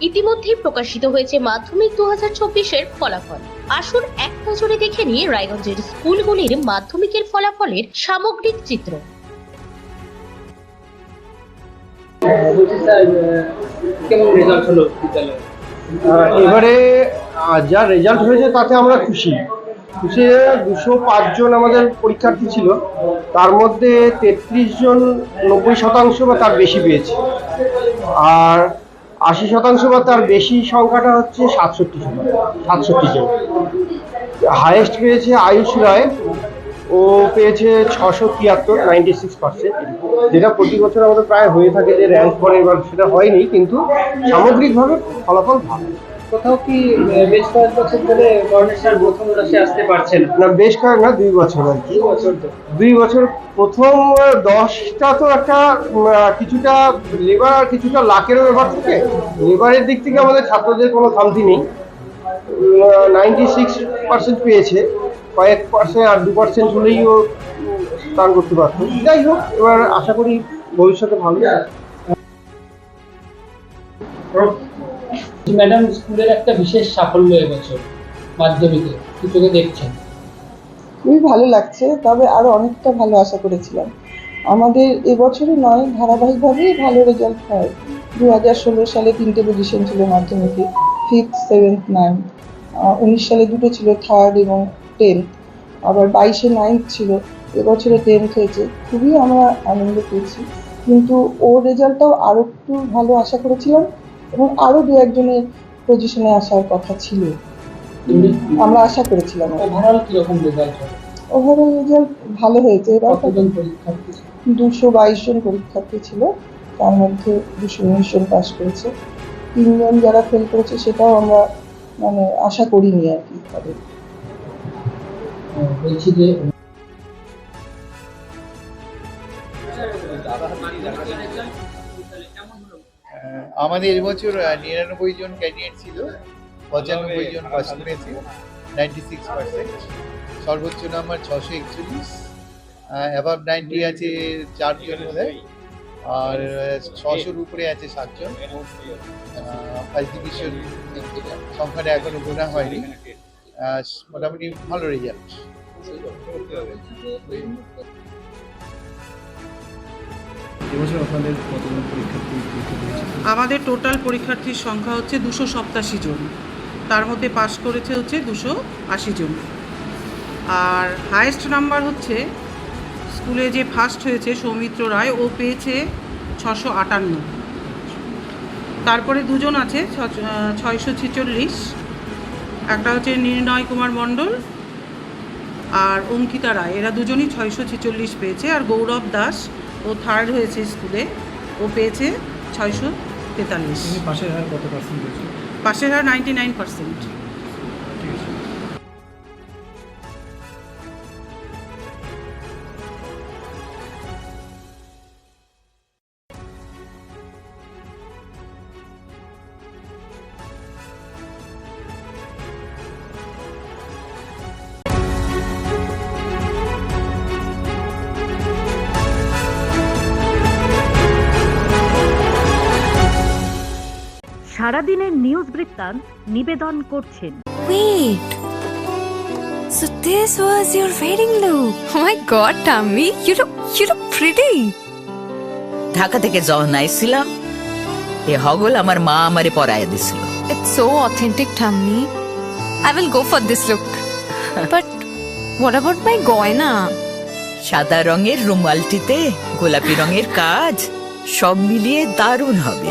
ইতিমধ্যেই প্রকাশিত হয়েছে মাধ্যমিক দু হাজার চব্বিশের ফলাফল। আসুন এক নজরে দেখে নিয়ে রায়গঞ্জের স্কুলগুলির মাধ্যমিকের ফলাফলের সামগ্রিক চিত্র। আহ, এবারে যা রেজাল্ট হয়েছে তাতে আমরা খুশি। খুশি দুশো পাঁচজন আমাদের পরীক্ষার্থী ছিল। তার মধ্যে তেত্রিশ জন নব্বই শতাংশ বা তার বেশি পেয়েছে। আর আশি শতাংশ বা তার বেশি সংখ্যাটা হচ্ছে সাতষট্টি সাতষট্টি জন। হায়েস্ট পেয়েছে আয়ুষ রায়। ও পেয়েছে ছশো তিয়াত্তর নাইনটি সিক্স পার্সেন্ট যেটা প্রতি বছর আমাদের প্রায় হয়ে থাকে যে র্যাঙ্ক পরে, এবার সেটা হয়নি, কিন্তু সামগ্রিকভাবে ফলাফল ভালো। কোথাও কি বেশ কয়েক বছর ধরে গণেশ প্রথম রাশে আসতে পারছে না? বেশ কয়েক না দুই বছর আর কি। দুই বছর প্রথম দশটা তো একটা কিছুটা লেবার আর কিছুটা লাকেরও ব্যাপার থাকে। লেবারের দিক থেকে আমাদের ছাত্রদের কোনো খামতি নেই। নাইনটি সিক্স পার্সেন্ট পেয়েছে। কয়েক পার্সেন্ট আর দু পার্সেন্ট হলেই ও স্নান করতে পারতো। যাই হোক এবার আশা করি ভবিষ্যতে ভালো। ম্যাডাম স্কুলের একটা বিশেষ সাফল্য এবছর মাধ্যমিকে, কি চোখে দেখছেন? খুবই ভালো লাগছে, তবে আরও অনেকটা ভালো আশা করেছিলাম। আমাদের এবছরে নয়, ধারাবাহিকভাবেই ভালো রেজাল্ট হয়। দু হাজার ষোলো সালে তিনটে পজিশন ছিল মাধ্যমিকে ফিফথ সেভেন্থ নাইন্থ উনিশ সালে দুটো ছিল থার্ড এবং টেন্থ আবার বাইশে নাইন্থ ছিল এবছরে টেন্থ হয়েছে। খুবই আমরা আনন্দ পেয়েছি। কিন্তু ওর রেজাল্টটাও আরও একটু ভালো আশা করেছিলাম। এবং আরও দু একজনের পজিশনে আসার কথা ছিল। আমরা আশা করেছিলাম। ওভারঅল কীরকম রেজাল্ট ওভারঅল রেজাল্ট ভালো হয়েছে। এবার কতজন পরীক্ষার্থী দুশো বাইশ জন পরীক্ষার্থী ছিল। তার মধ্যে দুশো উনিশ জন পাস করেছে। তিনজন যারা ফেল করেছে সেটাও আমরা মানে আশা করিনি আর কি। তাদের বলছি যে আমাদের এবছর নিরানব্বই জন ক্যান্ডিডেট ছিল পঁচানব্বই জন পাস করেছে নাইনটি সিক্স পার্সেন্ট সর্বোচ্চ নাম্বার ছশো একচল্লিশ অ্যাভাব নাইনটি আছে চারজন বোধ আর ছশোর উপরে আছে সাতজন। ফার্স্ট ডিভিশন সংখ্যাটা এখনও গোনা হয়নি। মোটামুটি ভালো রেজাল্ট এবছর আপনাদের কতজন পরীক্ষার্থী আমাদের টোটাল পরীক্ষার্থীর সংখ্যা হচ্ছে দুশো সপ্তাশি জন। তার মধ্যে পাস করেছে হচ্ছে দুশো আশি জন। আর হায়েস্ট নাম্বার হচ্ছে, স্কুলে যে ফার্স্ট হয়েছে সৌমিত্র রায়, ও পেয়েছে ছশো আটান্ন। তারপরে দুজন আছে ছয়শো ছেচল্লিশ। একটা হচ্ছে নির্ণয় কুমার মণ্ডল আর অঙ্কিতা রায়। এরা দুজনই ছয়শো ছেচল্লিশ পেয়েছে। আর গৌরব দাস ও থার্ড হয়েছে স্কুলে ও পেয়েছে ছয়শো তেতাল্লিশ। পাশের হার কত পার্সেন্ট পাশের হার নাইনটি নাইন পার্সেন্ট সারাদিনের নিউজ বৃত্তান্ত নিবেদন করছেন Wait. So this was your wedding look. Oh my god, Tammy, you look you look pretty. Dhaka থেকে যখন আইছিলাম এ হগল আমার মা আমারে পরাইয়া দিছিল It's so authentic, Tammy. I will go for this look. but what about my goina? সাদা রঙের রুমালটিতে গোলাপি রঙের কাজ সব মিলিয়ে দারুণ হবে